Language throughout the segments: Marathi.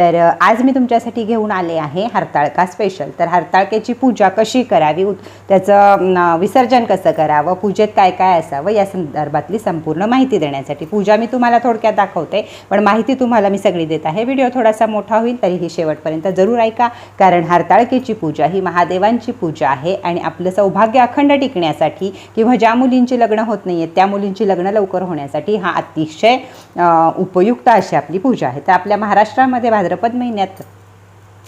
तर आज मी तुमच्यासाठी घेऊन आले आहे हरताळका स्पेशल तर हरताळकेची पूजा कशी करावी? त्याचं विसर्जन कसं करावं? पूजेत काय काय असावं? या संदर्भातली संपूर्ण माहिती देण्यासाठी. पूजा मी तुम्हाला थोडक्यात दाखवते पण माहिती तुम्हाला मी सगळी देत आहे. व्हिडिओ थोडासा मोठा होईल तरीही शेवटपर्यंत जरूर ऐका कारण हरताळकेची पूजा ही महादेवांची पूजा आहे आणि आपलं सौभाग्य अखंड टिकण्यासाठी किंवा ज्या मुलींची लग्न होत नाही आहेत त्या मुलींची लग्न लवकर होण्यासाठी हा अतिशय उपयुक्त अशी आपली पूजा आहे. तर आपल्या महाराष्ट्रामध्ये भाद्रपद महिन्यात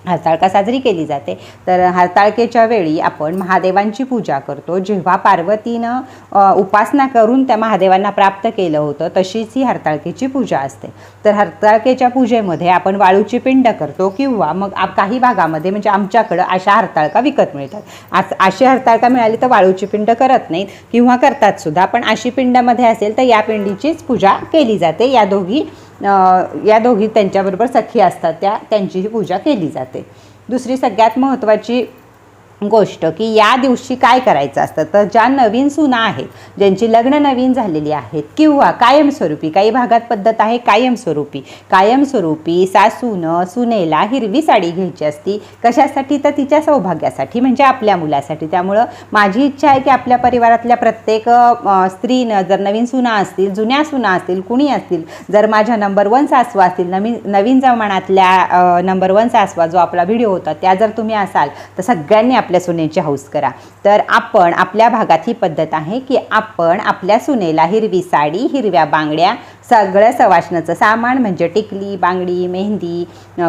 हरताळका साजरी केली जाते? तर हरताळकेच्या वेळी आपण महादेवांची पूजा करतो. जेव्हा पार्वतीनं उपासना करून त्या महादेवांना प्राप्त केलं होतं तशीच ही हरताळकेची पूजा असते. तर हरताळकेच्या पूजेमध्ये आपण वाळूची पिंड करतो किंवा मग काही भागामध्ये म्हणजे आमच्याकडं अशा हरताळका विकत मिळतात. अशी हरताळका मिळाली तर वाळूची पिंड करत नाहीत किंवा करतात सुद्धा. पण अशी पिंडामध्ये असेल तर या पिंडीचीच पूजा केली जाते. या दोघी या दोघी त्यांच्याबरोबर सखी असतात त्या त्यांचीही पूजा केली जाते. दुसरी सगळ्यात महत्त्वाची गोष्ट की या दिवशी काय करायचं असतं? तर ज्या नवीन सुना आहेत ज्यांची लग्न नवीन झालेली आहेत किंवा कायमस्वरूपी काही भागात पद्धत आहे कायमस्वरूपी. कायमस्वरूपी सासूनं सुनेला हिरवी साडी घ्यायची असती. कशासाठी? तर तिच्या सौभाग्यासाठी म्हणजे आपल्या मुलासाठी. त्यामुळं माझी इच्छा आहे की आपल्या परिवारातल्या प्रत्येक स्त्रीनं जर नवीन सुना असतील जुन्या सुना असतील कुणी असतील जर माझ्या नंबर वन सासवा असतील नवीन नवीन जमान्यातल्या नंबर वन सासवा जो आपला व्हिडिओ होता त्या जर तुम्ही असाल तर सगळ्यांनी आपल्या आपल्या सुनेची हौस करा. तर आपण आपल्या भागात ही पद्धत आहे की आपण आपल्या सुनेला हिरवी साडी हिरव्या बांगड्या सगळं सवाशणाचं सामान म्हणजे टिकली बांगडी मेहंदी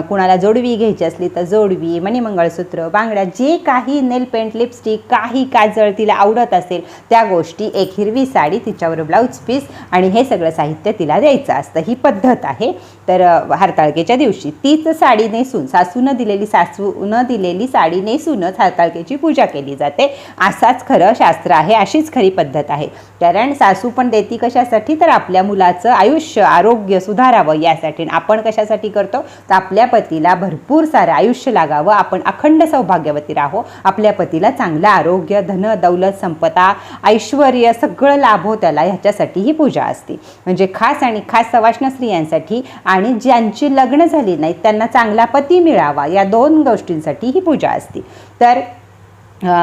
कुणाला जोडवी घ्यायची असली तर जोडवी मणिमंगळसूत्र बांगड्या जे काही नेल पेंट लिपस्टिक काही काजळ तिला आवडत असेल त्या गोष्टी एक हिरवी साडी तिच्यावर ब्लाऊज पीस आणि हे सगळं साहित्य तिला द्यायचं असतं. ही पद्धत आहे. तर हारताळकेच्या हरताळकेच्या दिवशी तीच साडी नेसून सासूनं दिलेली सासूनं दिलेली साडी नेसूनच हरताळकेची पूजा केली जाते. असाच खरं शास्त्र आहे अशीच खरी पद्धत आहे. कारण सासू पण देती कशासाठी? तर आपल्या मुलाचं आयुष्य आरोग्य सुधारावं यासाठी. आपण कशासाठी करतो? तर आपल्या पतीला भरपूर सारं आयुष्य लागावं. आपण अखंड सौभाग्यवती राहो. आपल्या पतीला चांगलं आरोग्य धन दौलत संपदा ऐश्वर सगळं लाभो त्याला. ह्याच्यासाठी ही पूजा असते. म्हणजे खास आणि खास सवाष्ण स्त्रियांसाठी आणि ज्यांची लग्न झाली नाहीत त्यांना चांगला पती मिळावा. या दोन गोष्टींसाठी ही पूजा असते. तर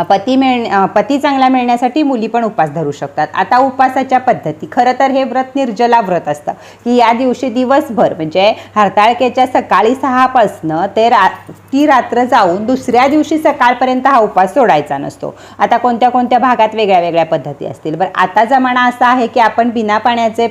पती मिळ पती चांगला मिळण्यासाठी मुली पण उपास धरू शकतात. आता उपासाच्या पद्धती. खरं तर हे व्रत निर्जला व्रत असतं की या दिवशी दिवसभर म्हणजे हरताळकेच्या सकाळी सहापासनं ते रा ती रात्र जाऊन दुसऱ्या दिवशी सकाळपर्यंत हा उपास सोडायचा नसतो. आता कोणत्या कोणत्या भागात वेगळ्या वेगळ्या पद्धती असतील? बरं आता जमाना असा आहे की आपण बिना पाण्याचे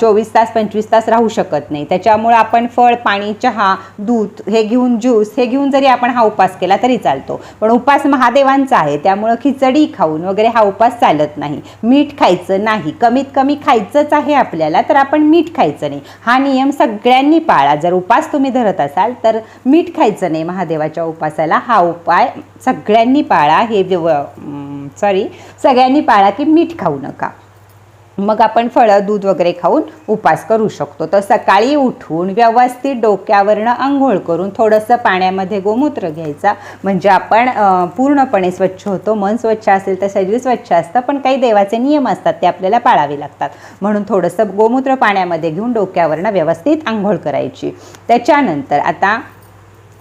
चोवीस तास पंचवीस तास राहू शकत नाही. त्याच्यामुळं आपण फळ पाणी चहा दूध हे घेऊन ज्यूस हे घेऊन जरी आपण हा उपास केला तरी चालतो. पण उपास महादेवांचा आहे त्यामुळं खिचडी खाऊन वगैरे हा उपास चालत नाही. मीठ खायचं नाही कमीत कमी खायचंच आहे आपल्याला तर आपण मीठ खायचं नाही. हा नियम सगळ्यांनी पाळा. जर उपास तुम्ही धरत असाल तर मीठ खायचं नाही महादेवाच्या उपासाला. हा उपाय सगळ्यांनी पाळा. हे सॉरी सगळ्यांनी पाळा की मीठ खाऊ नका. मग आपण फळं दूध वगैरे खाऊन उपास करू शकतो. तर सकाळी उठून व्यवस्थित डोक्यावरनं आंघोळ करून थोडंसं पाण्यामध्ये गोमूत्र घ्यायचा. म्हणजे आपण पूर्णपणे स्वच्छ होतो. मन स्वच्छ असेल तर शरीर स्वच्छ असतं पण काही देवाचे नियम असतात ते आपल्याला पाळावे लागतात. म्हणून थोडंसं गोमूत्र पाण्यामध्ये घेऊन डोक्यावरनं व्यवस्थित आंघोळ करायची. त्याच्यानंतर आता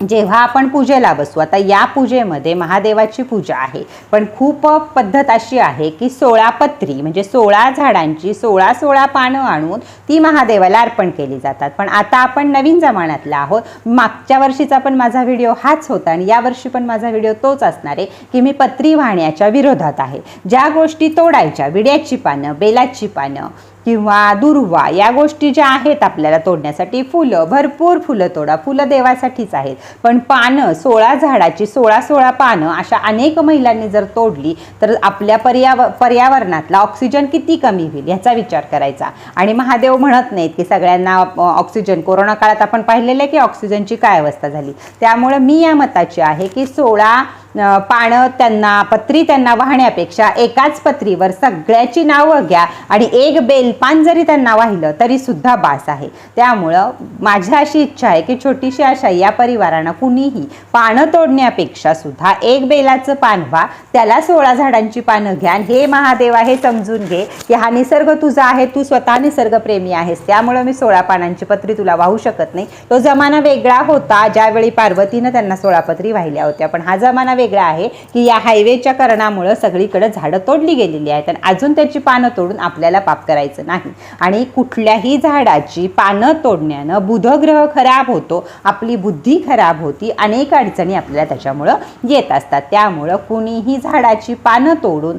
जेव्हा आपण पूजेला बसू आता या पूजेमध्ये महादेवाची पूजा आहे पण खूप पद्धत अशी आहे की सोळा पत्री म्हणजे सोळा झाडांची सोळा सोळा पानं आणून ती महादेवाला अर्पण केली जातात. पण आता आपण नवीन जमान्यातला आहोत. मागच्या वर्षीचा पण माझा व्हिडिओ हाच होता आणि यावर्षी पण माझा व्हिडिओ तोच असणार आहे की मी पत्री वाहण्याच्या विरोधात आहे. ज्या गोष्टी तोडायच्या विड्याची पानं बेलाची पानं किंवा दुर्वा या गोष्टी ज्या आहेत आपल्याला तोडण्यासाठी फुलं भरपूर फुलं तोडा. फुलं देवासाठीच आहेत. पण पानं सोळा झाडाची सोळा सोळा पानं अशा अनेक महिलांनी जर तोडली तर आपल्या पर्याव पर्यावरणातला ऑक्सिजन किती कमी होईल ह्याचा विचार करायचा. आणि महादेव म्हणत नाहीत की सगळ्यांना ऑक्सिजन. कोरोना काळात आपण पाहिलेलं आहे की ऑक्सिजनची काय अवस्था झाली. त्यामुळं मी या मताची आहे की सोळा पानं त्यांना पत्री त्यांना वाहण्यापेक्षा एकाच पत्रीवर सगळ्याची नावं घ्या आणि एक बेलपान जरी त्यांना वाहिलं तरी सुद्धा बास आहे. त्यामुळं माझी अशी इच्छा आहे की छोटीशी आशा या परिवारानं कुणीही पानं तोडण्यापेक्षा सुद्धा एक बेलाचं पान व्हा त्याला सोळा झाडांची पानं घ्या आणि हे महादेवा हे समजून घे की हा निसर्ग तुझा आहे तू स्वतः निसर्गप्रेमी आहेस. त्यामुळं मी सोळा पानांची पत्री तुला वाहू शकत नाही. तो जमाना वेगळा होता ज्यावेळी पार्वतीनं त्यांना सोळा पत्री वाहिल्या होत्या पण हा जमाना वेगळा आहे की या हायवेच्या कारणामुळं सगळीकडे झाडं तोडली गेलेली आहेत आणि अजून त्याची पानं तोडून आपल्याला पाप करायचं नाही. आणि कुठल्याही झाडाची पानं तोडण्यानं बुधग्रह खराब होतो आपली बुद्धी खराब होती अनेक अडचणी आपल्याला त्याच्यामुळं येत असतात. त्यामुळं कुणीही झाडाची पानं तोडून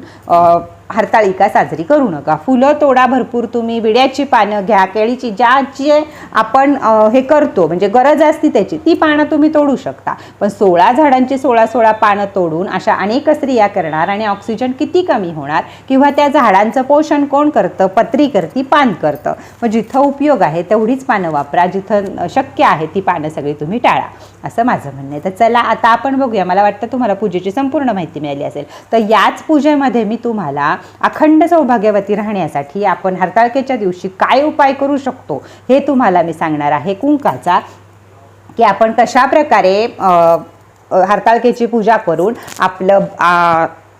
हरताळिका साजरी करू नका. फुलं तोडा भरपूर तुम्ही विड्याची पानं घ्या केळीची ज्या जे आपण हे करतो म्हणजे गरज असती त्याची ती पानं तुम्ही तोडू शकता. पण सोळा झाडांची सोळा सोळा पानं तोडून अशा अनेक स्त्रिया करणार आणि ऑक्सिजन किती कमी होणार किंवा त्या झाडांचं पोषण कोण करतं? पत्री करती पान करतं. मग जिथं उपयोग आहे तेवढीच पानं वापरा जिथं शक्य आहे ती पानं सगळी तुम्ही टाळा. असं माझं म्हणणं आहे. तर चला आता आपण बघूया. मला वाटतं तुम्हाला पूजेची संपूर्ण माहिती मिळाली असेल. तर याच पूजेमध्ये मी तुम्हाला अखंड सौभाग्यवती राहण्यासाठी आपण हरताळकेच्या दिवशी काय उपाय करू शकतो हे तुम्हाला मी सांगणार आहे. कुंकाचा की आपण कशा प्रकारे हरताळकेची पूजा करून आपलं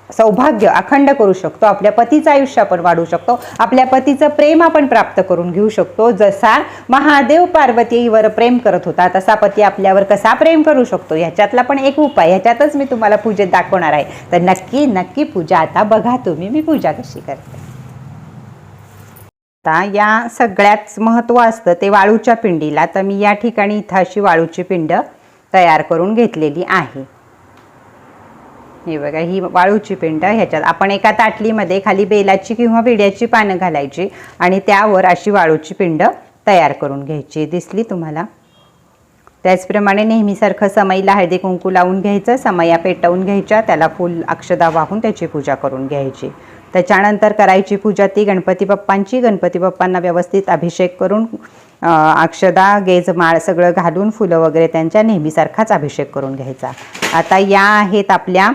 सौभाग्य अखंड करू शकतो. आपल्या पतीचं आयुष्य आपण वाढवू शकतो. आपल्या पतीचं प्रेम आपण प्राप्त करून घेऊ शकतो. जसा महादेव पार्वतीवर प्रेम करत होता तसा पती आपल्यावर कसा प्रेम करू शकतो? ह्याच्यातला पण एक उपाय. ह्याच्यातच मी तुम्हाला पूजेत दाखवणार आहे. तर नक्की नक्की पूजा. आता बघा तुम्ही मी पूजा कशी करते. आता या सगळ्यात महत्त्व असतं ते वाळूच्या पिंडीला. तर मी या ठिकाणी इथं अशी वाळूची पिंड तयार करून घेतलेली आहे. हे बघा ही वाळूची पिंड ह्याच्यात. आपण एका ताटलीमध्ये खाली बेलाची किंवा विड्याची पानं घालायची आणि त्यावर अशी वाळूची पिंड तयार करून घ्यायची. दिसली तुम्हाला? त्याचप्रमाणे नेहमीसारखं समईला हळदी कुंकू लावून घ्यायचं समया पेटवून घ्यायच्या त्याला फुल अक्षदा वाहून त्याची पूजा करून घ्यायची. त्याच्यानंतर करायची पूजा ती गणपती बाप्पांची. गणपती बाप्पांना व्यवस्थित अभिषेक करून अक्षदा गेज माळ सगळं घालून फुलं वगैरे त्यांच्या नेहमीसारखाच अभिषेक करून घ्यायचा. आता या आहेत आपल्या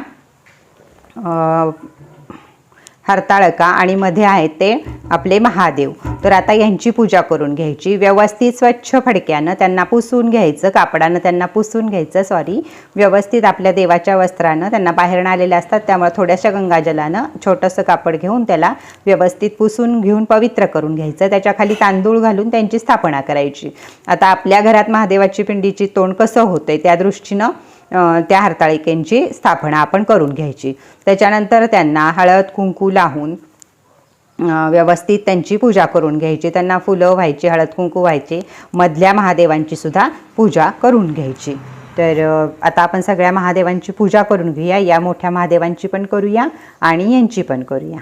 हरताळका आणि मध्ये आहेत ते आपले महादेव. तर आता यांची पूजा करून घ्यायची. व्यवस्थित स्वच्छ फडक्यानं त्यांना पुसून घ्यायचं कापडानं त्यांना पुसून घ्यायचं सॉरी व्यवस्थित आपल्या देवाच्या वस्त्रानं त्यांना बाहेरनं आलेले असतात त्यामुळे थोड्याशा गंगाजलानं छोटंसं कापड घेऊन त्याला व्यवस्थित पुसून घेऊन पवित्र करून घ्यायचं. त्याच्याखाली तांदूळ घालून त्यांची स्थापना करायची. आता आपल्या घरात महादेवाची पिंडीची तोंड कसं होतंय त्या दृष्टीनं त्या हरताळिकेंची स्थापना आपण करून घ्यायची. त्याच्यानंतर त्यांना हळद कुंकू लावून व्यवस्थित त्यांची पूजा करून घ्यायची. त्यांना फुलं व्हायची हळद कुंकू व्हायची. मधल्या महादेवांची सुद्धा पूजा करून घ्यायची. तर आता आपण सगळ्या महादेवांची पूजा करून घेऊया. या मोठ्या महादेवांची पण करूया आणि यांची पण करूया.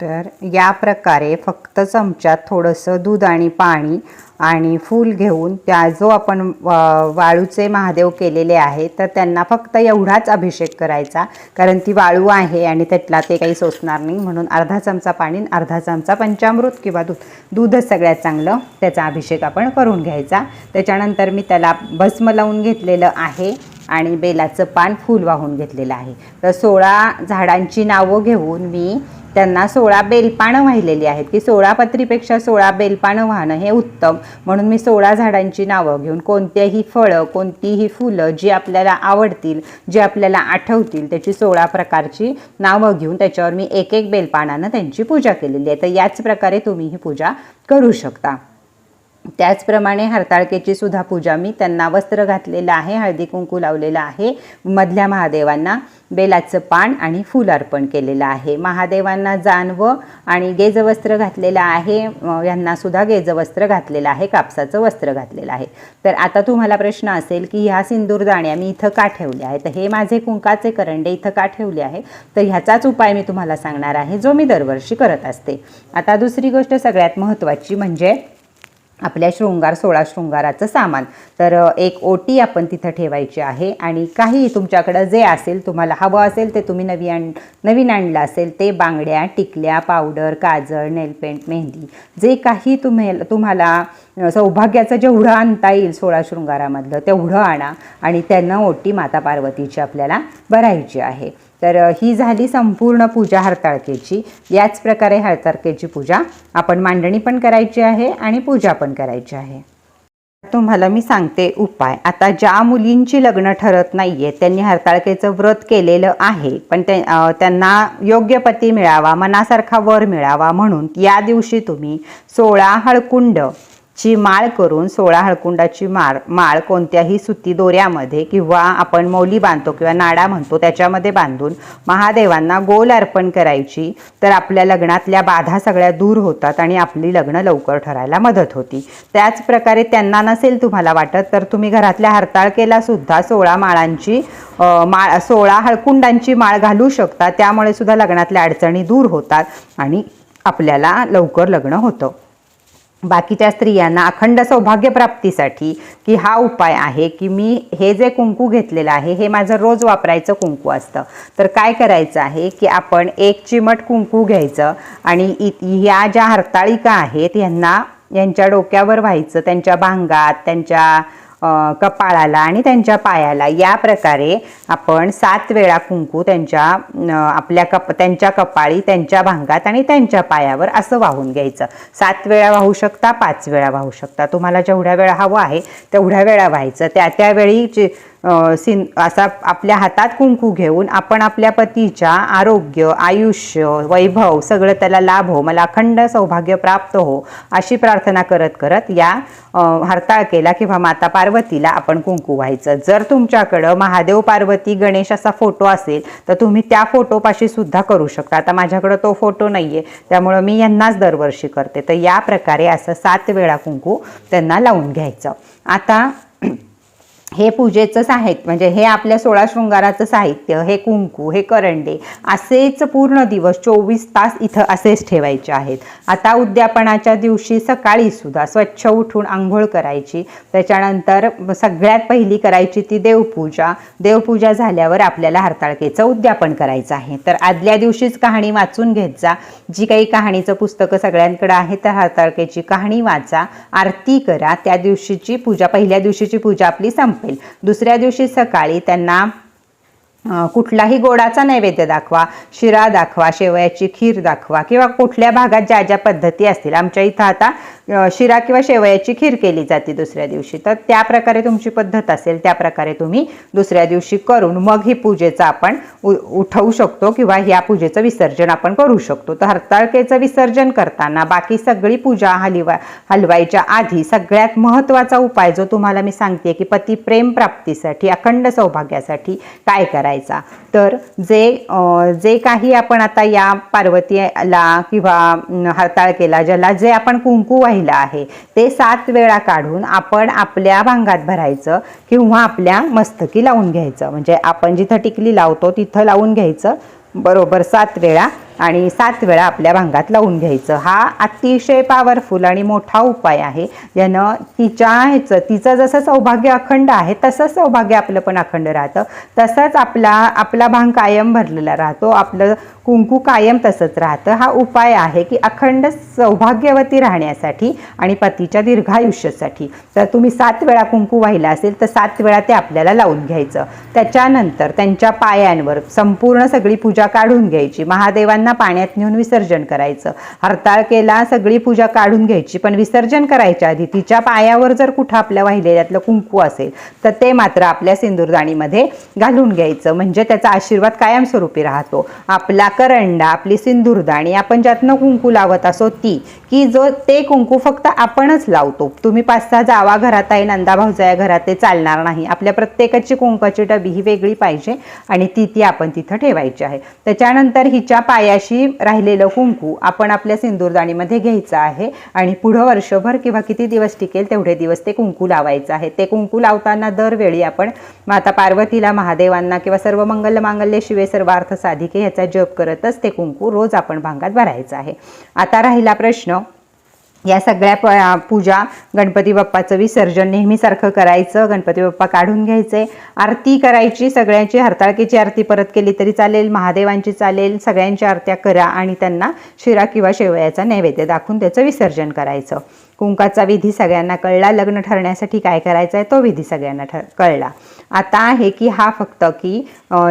तर या प्रकारे फक्त चमच्यात थोडंसं दूध आणि पाणी आणि फूल घेऊन त्या जो आपण वाळूचे महादेव केलेले आहे तर त्यांना फक्त एवढाच अभिषेक करायचा. कारण ती वाळू आहे आणि त्यातला ते काही सोसणार नाही. म्हणून अर्धा चमचा पाणी अर्धा चमचा पंचामृत किंवा दूध. दूधच सगळ्यात चांगलं त्याचा अभिषेक आपण करून घ्यायचा. त्याच्यानंतर मी त्याला भस्म लावून घेतलेलं आहे. आणि बेलाचं पान फूल वाहून घेतलेलं आहे. तर सोळा झाडांची नावं घेऊन मी त्यांना सोळा बेलपानं वाहिलेली आहेत. की सोळा पत्रीपेक्षा सोळा बेलपानं वाहणं हे उत्तम. म्हणून मी सोळा झाडांची नावं घेऊन कोणत्याही फळं कोणतीही फुलं जी आपल्याला आवडतील जी आपल्याला आठवतील त्याची सोळा प्रकारची नावं घेऊन त्याच्यावर मी एक एक बेलपानानं त्यांची पूजा केलेली आहे. तर याच प्रकारे तुम्ही ही पूजा करू शकता. त्याचप्रमाणे हरताळकेची सुद्धा पूजा मी त्यांना वस्त्र घातलेलं आहे हळदी कुंकू लावलेलं आहे. मधल्या महादेवांना बेलाचं पान आणि फूल अर्पण केलेलं आहे. महादेवांना जानवं आणि गेजवस्त्र घातलेलं आहे. यांनासुद्धा यांना सुद्धा गेजवस्त्र घातलेलं आहे कापसाचं वस्त्र घातलेलं आहे. तर आता तुम्हाला प्रश्न असेल की ह्या सिंदूरदाण्या मी इथं का ठेवल्या आहेत? तर हे माझे कुंकाचे करंडे इथं का ठेवले आहे? तर ह्याचाच उपाय मी तुम्हाला सांगणार आहे जो मी दरवर्षी करत असते. आता दुसरी गोष्ट सगळ्यात महत्त्वाची म्हणजे आपल्या शृंगार सोळा शृंगाराचं सामान. तर एक ओटी आपण तिथं ठेवायची आहे आणि काही तुमच्याकडं जे असेल तुम्हाला हवं असेल ते तुम्ही नवी आण नवीन आणलं असेल ते बांगड्या टिकल्या powder kajal nail paint mehndi जे काही तुम्ही तुम्हाला सौभाग्याचं जेवढं आणता येईल सोळा शृंगारामधलं तेवढं आणा आणि त्यांना ओटी माता पार्वतीची आपल्याला भरायची आहे. तर ही झाली संपूर्ण पूजा हरताळकेची याच प्रकारे हरताळकेची पूजा आपण मांडणी पण करायची आहे आणि पूजा पण करायची आहे. तुम्हाला मी सांगते उपाय. आता ज्या मुलींची लग्न ठरत नाही आहे त्यांनी हरताळकेचं व्रत केलेलं आहे पण ते त्यांना योग्य पती मिळावा मनासारखा वर मिळावा म्हणून या दिवशी तुम्ही सोळा हळकुंड ची माळ करून सोळा हळकुंडाची माळ माळ कोणत्याही सुती दोऱ्यामध्ये किंवा आपण मौली बांधतो किंवा नाडा म्हणतो त्याच्यामध्ये बांधून महादेवांना गोल अर्पण करायची तर आपल्या लग्नातल्या बाधा सगळ्या दूर होतात आणि आपली लग्न लवकर ठरायला मदत होती. त्याच प्रकारे त्यांना नसेल तुम्हाला वाटत तर तुम्ही घरातल्या हरताळकेला सुद्धा सोळा माळांची माळ सोळा हळकुंडांची माळ घालू शकता. त्यामुळे सुद्धा लग्नातल्या अडचणी दूर होतात आणि आपल्याला लवकर लग्न होतं. बाकीच्या स्त्रियांना अखंड सौभाग्य प्राप्तीसाठी की हा उपाय आहे की मी हे जे कुंकू घेतलेलं आहे हे माझं रोज वापरायचं कुंकू असतं. तर काय करायचं आहे की आपण एक चिमट कुंकू घ्यायचं आणि इ या ज्या हरताळिका आहेत यांना यांच्या डोक्यावर व्हायचं त्यांच्या भांगात त्यांच्या कपाळाला आणि त्यांच्या पायाला. या प्रकारे आपण सात वेळा कुंकू त्यांच्या आपल्या कप त्यांच्या कपाळी त्यांच्या भांगात आणि त्यांच्या पायावर असं वाहून घ्यायचं. सात वेळा वाहू शकता पाच वेळा वाहू शकता. तुम्हाला जेवढ्या वेळा हवं आहे तेवढ्या वेळा व्हायचं. त्या त्यावेळी जे सिन असा आपल्या हातात कुंकू घेऊन आपण आपल्या पतीच्या आरोग्य आयुष्य वैभव सगळं त्याला लाभ हो मला अखंड सौभाग्य प्राप्त हो अशी प्रार्थना करत करत या अ, हरताळकेला किंवा माता पार्वतीला आपण कुंकू व्हायचं. जर तुमच्याकडं महादेव पार्वती गणेश असा फोटो असेल तर तुम्ही त्या फोटोपाशी सुद्धा करू शकता. आता माझ्याकडं तो फोटो नाही आहे त्यामुळं मी यांनाच दरवर्षी करते. तर या प्रकारे असं सात वेळा कुंकू त्यांना लावून घ्यायचं. आता हे पूजेचं साहित्य म्हणजे हे आपल्या सोळा शृंगाराचं साहित्य हे कुंकू हे करंडे असेच पूर्ण दिवस चोवीस तास इथं असेच ठेवायचे आहेत. आता उद्यापनाच्या दिवशी सकाळी सुद्धा स्वच्छ उठून आंघोळ करायची त्याच्यानंतर सगळ्यात पहिली करायची ती देवपूजा. देवपूजा झाल्यावर आपल्याला हरताळकेचं उद्यापन करायचं आहे. तर आदल्या दिवशीच कहाणी वाचून घेत जा. जी काही कहाणीचं पुस्तकं सगळ्यांकडे आहे तर हरताळकेची कहाणी वाचा. आरती करा. त्या दिवशीची पूजा पहिल्या दिवशीची पूजा आपली संपेल दुसऱ्या दिवशी सकाळी त्यांना कुठलाही गोडाचा नैवेद्य दाखवा शिरा दाखवा शेवयाची खीर दाखवा किंवा कुठल्या भागात ज्या ज्या पद्धती असतील. आमच्या इथं आता शिरा किंवा शेवयाची खीर केली जाते दुसऱ्या दिवशी. तर त्या प्रकारे तुमची पद्धत असेल त्या प्रकारे तुम्ही दुसऱ्या दिवशी करून मग ही पूजेचं आपण उ उठवू शकतो किंवा ह्या पूजेचं विसर्जन आपण करू शकतो. तर हरताळकेचं विसर्जन करताना बाकी सगळी पूजा हलवा हलवायच्या आधी सगळ्यात महत्त्वाचा उपाय जो तुम्हाला मी सांगते की पती प्रेम प्राप्तीसाठी अखंड सौभाग्यासाठी काय करायचं? तर जे जे काही आपण आता या पार्वतीला किंवा हरताळ केला ज्याला जे आपण कुंकू वाहिला आहे ते सात वेळा काढून आपण आपल्या भांगात भरायचं किंवा आपल्या मस्तकी लावून घ्यायचं. म्हणजे आपण जिथं टिकली लावतो तिथं लावून घ्यायचं. बरोबर सात वेळा आणि सात वेळा आपल्या भांगात लावून घ्यायचं. हा अतिशय पॉवरफुल आणि मोठा उपाय आहे. यानं तिच्या ह्याचं तिचं जसं सौभाग्य अखंड आहे तसंच सौभाग्य आपलं पण अखंड राहतं. तसंच आपला आपला भांग कायम भरलेला राहतो. आपलं कुंकू कायम तसंच राहतं. हा उपाय आहे की अखंड सौभाग्यवती राहण्यासाठी आणि पतीच्या दीर्घायुष्यासाठी तर तुम्ही सात वेळा कुंकू वाहिला असेल तर सात वेळा ते आपल्याला लावून घ्यायचं. त्याच्यानंतर त्यांच्या पायांवर संपूर्ण सगळी पूजा काढून घ्यायची. महादेवांना पाण्यात नेऊन विसर्जन करायचं. हरताळकेला सगळी पूजा काढून घ्यायची पण विसर्जन करायच्या आधी तिच्या पायावर जर कुठं आपल्या वाहिलेल्यातलं कुंकू असेल तर ते मात्र आपल्या सिंदूरदाणीमध्ये घालून घ्यायचं. म्हणजे त्याचा आशीर्वाद कायमस्वरूपी राहतो. आपला करंडा आपली सिंदूरदाणी आपण ज्यातनं कुंकू लावत असो ती की जो ते कुंकू फक्त आपणच लावतो. तुम्ही पाच सहा जावा घरात आहे नंदा भाऊजाया घरात ते चालणार नाही. आपल्या प्रत्येकाची कुंकाची डबी ही वेगळी पाहिजे आणि ती ती आपण तिथं ठेवायची आहे. त्याच्यानंतर हिच्या पाया त्याशी राहिलेलं कुंकू आपण आपल्या सिंदूरदाणीमध्ये घ्यायचं आहे. आणि पुढं वर्षभर किंवा किती दिवस टिकेल तेवढे दिवस ते कुंकू लावायचं आहे. ते कुंकू लावताना दरवेळी आपण माता पार्वतीला महादेवांना किंवा सर्व मंगल मांगल्य शिवे सर्वार्थ साधिके ह्याचा जप करतच ते कुंकू रोज आपण भांगात भरायचं आहे. आता राहिला प्रश्न या सगळ्या प पूजा गणपती बाप्पाचं विसर्जन नेहमीसारखं करायचं गणपती बाप्पा काढून घ्यायचे. आरती करायची सगळ्यांची हरताळकीची आरती परत केली तरी चालेल महादेवांची चालेल सगळ्यांच्या आरत्या करा आणि त्यांना शिरा किंवा शेवयाचा नैवेद्य दाखवून त्याचं विसर्जन करायचं. कुंकाचा विधी सगळ्यांना कळला. लग्न ठरण्यासाठी काय करायचं आहे तो विधी सगळ्यांना ठर कळला. आता आहे की हा फक्त की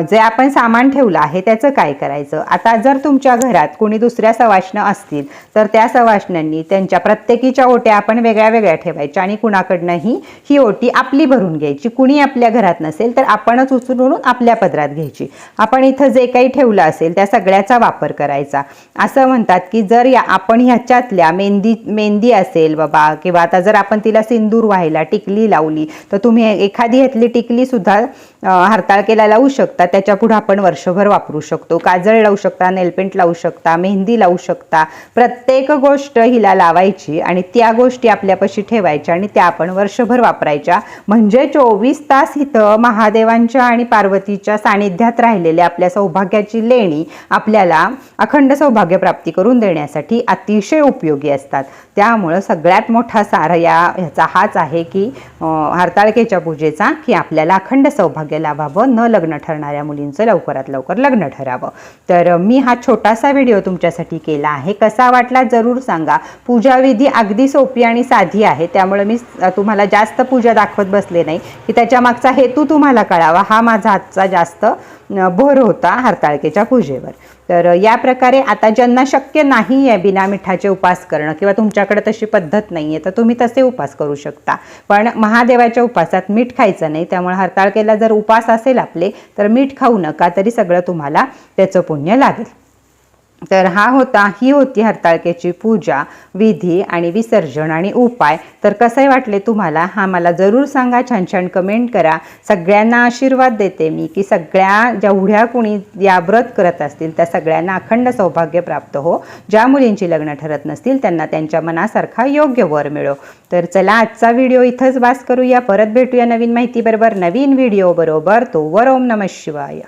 जे आपण सामान ठेवलं आहे त्याचं काय करायचं? आता जर तुमच्या घरात कोणी दुसऱ्या सवाष्ण असतील तर त्या सवाष्णांनी त्यांच्या प्रत्येकीच्या ओट्या आपण वेगळ्या वेगळ्या ठेवायच्या आणि कुणाकडनंही ही ओटी आपली भरून घ्यायची. कुणी आपल्या घरात नसेल तर आपणच उचलून आपल्या पदरात घ्यायची. आपण इथं जे काही ठेवलं असेल त्या सगळ्याचा वापर करायचा. असं म्हणतात की जर या आपण ह्याच्यातल्या मेहंदी मेहंदी असेल बाबा किंवा आता जर आपण तिला सिंदूर व्हायला टिकली लावली तर तुम्ही एखादी ह्यातली टिकली सुद्धा हरताळ हरताळकेला लावू शकता. त्याच्या पुढे आपण वर्षभर वापरू शकतो. काजळ लावू शकता नेलपेंट लावू शकता मेहंदी लावू शकता. प्रत्येक गोष्ट हिला लावायची आणि त्या गोष्टी आपल्यापाशी ठेवायच्या आणि त्या आपण वर्षभर वापरायच्या. म्हणजे चोवीस तास इथं महादेवांच्या आणि पार्वतीच्या सानिध्यात राहिलेल्या आपल्या सौभाग्याची लेणी आपल्याला अखंड सौभाग्य प्राप्ती करून देण्यासाठी अतिशय उपयोगी असतात. त्यामुळं सगळ्यात मोठा सार या ह्याचा हाच आहे की हरताळकेच्या पूजेचा की आपल्याला अखंड सौभाग्य लाभावं न लग्न ठरणाऱ्या मुलींचं लवकरात लवकर लग्न ठरावं. तर मी हा छोटासा व्हिडिओ तुमच्यासाठी केला आहे. कसा वाटला जरूर सांगा. पूजाविधी अगदी सोपी आणि साधी आहे. त्यामुळे मी तुम्हाला जास्त पूजा दाखवत बसले नाही. की त्याच्या मागचा हेतू तुम्हाला कळावा. हा माझा आजचा जास्त भर होता हरताळकेच्या पूजेवर. तर या प्रकारे आता ज्यांना शक्य नाही आहे बिना मिठाचे उपास करणं किंवा तुमच्याकडे तशी पद्धत नाही आहे तर तुम्ही तसे उपास करू शकता. पण महादेवाच्या उपासात मीठ खायचं नाही त्यामुळे हरताळकेला जर उपास असेल आपले तर मीठ खाऊ नका तरी सगळं तुम्हाला त्याचं पुण्य लागेल तर हा होता ही होती हरताळकेची पूजा विधी आणि विसर्जन आणि उपाय. तर कसे वाटले तुम्हाला? हा मला जरूर सांगा. छान छान कमेंट करा. सगळ्यांना आशीर्वाद देते मी की सगळ्या जेवढ्या कुणी या व्रत करत असतील त्या सगळ्यांना अखंड सौभाग्य प्राप्त हो. ज्या मुलींची लग्न ठरत नसतील त्यांना त्यांच्या मनासारखा योग्य वर मिळो. तर चला आजचा व्हिडिओ इथंच वास करूया. परत भेटूया नवीन माहितीबरोबर. नवीन व्हिडिओ बरोबर. तो वर ओम नमः शिवाय.